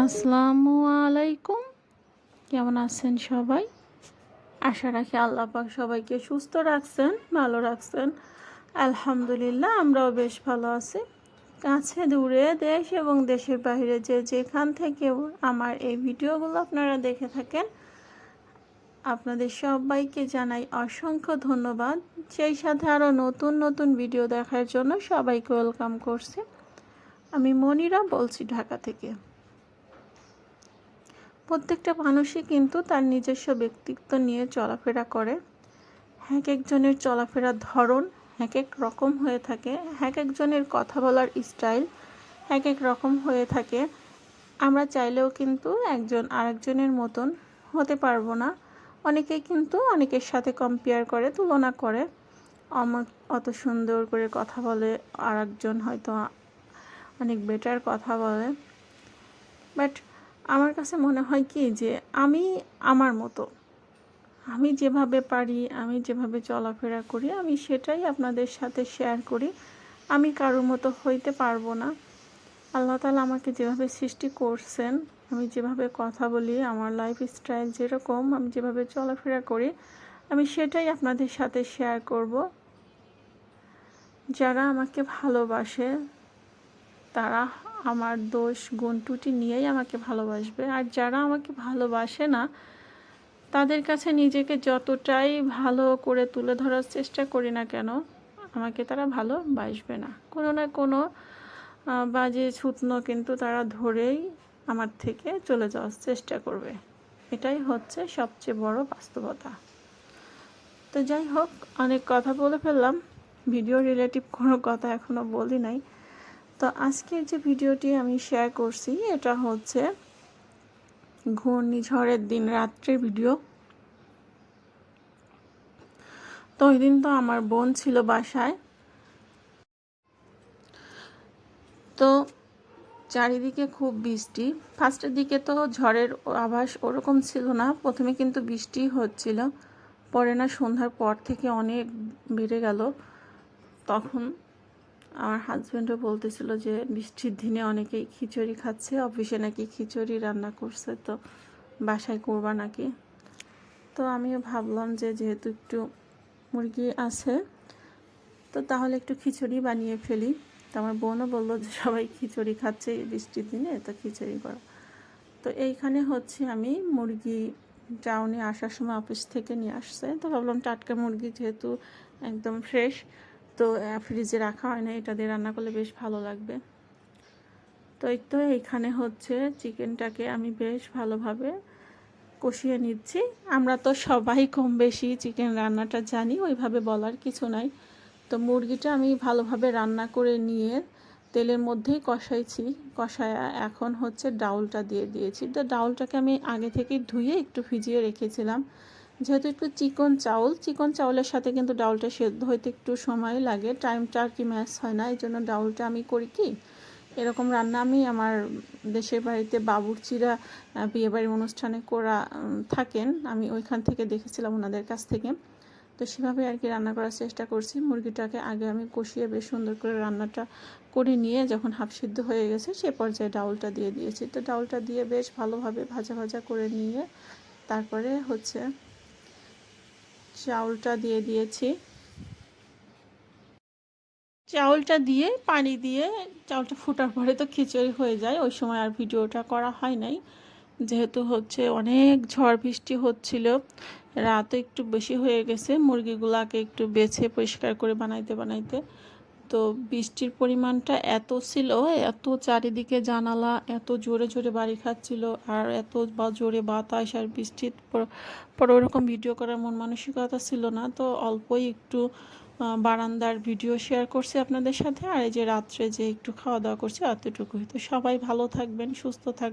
আসসালামু আলাইকুম কেমন আছেন সবাই? আশা রাখি আল্লাহ পাক সবাইকে সুস্থ রাখছেন, ভালো রাখছেন। আলহামদুলিল্লাহ, আমরাও বেশ ভালো আছি। কাছে দূরে দেশ এবং দেশের বাইরে যে যেখান থেকেও আমার এই ভিডিওগুলো আপনারা দেখে থাকেন, আপনাদের সবাইকে জানাই অসংখ্য ধন্যবাদ। সেই সাথে আরও নতুন নতুন ভিডিও দেখার জন্য সবাইকে ওয়েলকাম করছি। আমি মনিরা বলছি ঢাকা থেকে। প্রত্যেকটা মানুষই কিন্তু তার নিজস্ব ব্যক্তিত্ব নিয়ে চলাফেরা করে। এক একজনের চলাফেরার ধরন এক এক রকম হয়ে থাকে। এক একজনের কথা বলার স্টাইল এক এক রকম হয়ে থাকে। আমরা চাইলেও কিন্তু একজন আরেকজনের মতন হতে পারব না। অনেকেই কিন্তু অনেকের সাথে কম্পেয়ার করে, তুলনা করে। আমার অত সুন্দর করে কথা বলে আর হয়তো অনেক বেটার কথা বলে। বাট আমার কাছে মনে হয় কি যে আমি আমার মতো। আমি যেভাবে পারি, আমি যেভাবে চলাফেরা করি, আমি সেটাই আপনাদের সাথে শেয়ার করি। আমি কারোর মতো হইতে পারব না। আল্লাহ তালা আমাকে যেভাবে সৃষ্টি করছেন, আমি যেভাবে কথা বলি, আমার লাইফ স্টাইল যেরকম, আমি যেভাবে চলাফেরা করি, আমি সেটাই আপনাদের সাথে শেয়ার করব। যারা আমাকে ভালোবাসে, তারা আমার দোষ, গুণ টুটি নিয়েই আমাকে ভালোবাসবে। আর যারা আমাকে ভালোবাসে না, তাদের কাছে নিজেকে যতটাই ভালো করে তুলে ধরার চেষ্টা করি না কেন, আমাকে তারা ভালোবাসবে না। কোনো না কোনো বাজে ছুতনো কিন্তু তারা ধরেই আমার থেকে চলে যাওয়ার চেষ্টা করবে। এটাই হচ্ছে সবচেয়ে বড় বাস্তবতা। তো যাই হোক, অনেক কথা বলে ফেললাম। ভিডিও রিলেটিভ কোনো কথা এখনও বলি নাই। তো আজকের যে ভিডিওটি আমি শেয়ার করছি, এটা হচ্ছে ঘূর্ণিঝড়ের দিন রাত্রের ভিডিও। তো ওই দিন তো আমার বোন ছিল বাসায়। তো চারিদিকে খুব বৃষ্টি। ফার্স্টের দিকে তো ঝড়ের আভাস ওরকম ছিল না। প্রথমে কিন্তু বৃষ্টি হচ্ছিল। পরে না সন্ধ্যার পর থেকে অনেক বেড়ে গেল। তখন আমার হাজব্যান্ডও বলতেছিল যে বৃষ্টির দিনে অনেকেই খিচুড়ি খাচ্ছে, অফিসে নাকি খিচুড়ি রান্না করছে, তো বাসায় করবা নাকি? তো আমিও ভাবলাম যে যেহেতু একটু মুরগি আছে, তো তাহলে একটু খিচুড়ি বানিয়ে ফেলি। তো আমার বোনও বলল যে সবাই খিচুড়ি খাচ্ছে বৃষ্টির দিনে, তো খিচুড়ি করো। তো এইখানে হচ্ছে আমি মুরগি টাউনে আসার সময় অফিস থেকে নিয়ে আসছে। তো ভাবলাম টাটকা মুরগি যেহেতু একদম ফ্রেশ তো ফ্রিজে রাখা হয় না, এটা দিয়ে রান্না করলে বেশ ভালো লাগবে। তো এই তো এইখানে হচ্ছে চিকেনটাকে আমি বেশ ভালোভাবে কষিয়ে নিচ্ছি। আমরা তো সবাই কম বেশি চিকেন রান্নাটা জানি, ওইভাবে বলার কিছু নাই। তো মুরগিটা আমি ভালোভাবে রান্না করে নিয়ে তেলের মধ্যেই কষাইছি, কষায়া এখন হচ্ছে ডাউলটা দিয়ে দিয়েছি। তো ডাউলটাকে আমি আগে থেকেই ধুয়ে একটু ভিজিয়ে রেখেছিলাম। যেহেতু একটু চিকন চাউল, চিকন চাউলের সাথে কিন্তু ডাউলটা সেদ্ধ হইতে একটু সময় লাগে। টাইমটা আর কি ম্যাচ হয় না এই জন্য ডাউলটা আমি করি কি, এরকম রান্না আমি আমার দেশের বাড়িতে বাবুরচিরা বিয়েবাড়ির অনুষ্ঠানে করা থাকেন। আমি ওইখান থেকে দেখেছিলাম ওনাদের কাছ থেকে। তো সেভাবে আর কি রান্না করার চেষ্টা করছি। মুরগিটাকে আগে আমি কষিয়ে বেশ সুন্দর করে রান্নাটা করে নিয়ে যখন হাফ সিদ্ধ হয়ে গেছে, সে পর্যায়ে ডাউলটা দিয়ে দিয়েছি। তো ডাউলটা দিয়ে বেশ ভালোভাবে ভাজা ভাজা করে নিয়ে তারপরে হচ্ছে চাউলটা দিয়ে দিয়েছি। চাউলটা দিয়ে, পানি দিয়ে, চাউলটা ফোটার পরে তো খিচুড়ি হয়ে যায়। ওই সময় আর ভিডিওটা করা হয় নাই। যেহেতু হচ্ছে অনেক ঝড় বৃষ্টি হচ্ছিল, রাতও একটু বেশি হয়ে গেছে। মুরগিগুলাকে একটু বেছে পরিষ্কার করে বানাইতে বানাইতে তো বৃষ্টির পরিমাণটা এত ছিল, এত চারিদিকে জানালা, এত জোরে জোরে বাড়ি খাচ্ছিল, আর এত বা জোরে বাতাস আর বৃষ্টির পর ওরকম ভিডিও করার মন মানসিকতা ছিল না। তো অল্পই একটু বারান্দার ভিডিও শেয়ার করছি আপনাদের সাথে, আর এই যে রাত্রে যে একটু খাওয়া দাওয়া করছি, এতটুকুই। তো সবাই ভালো থাকবেন, সুস্থ থাকবেন।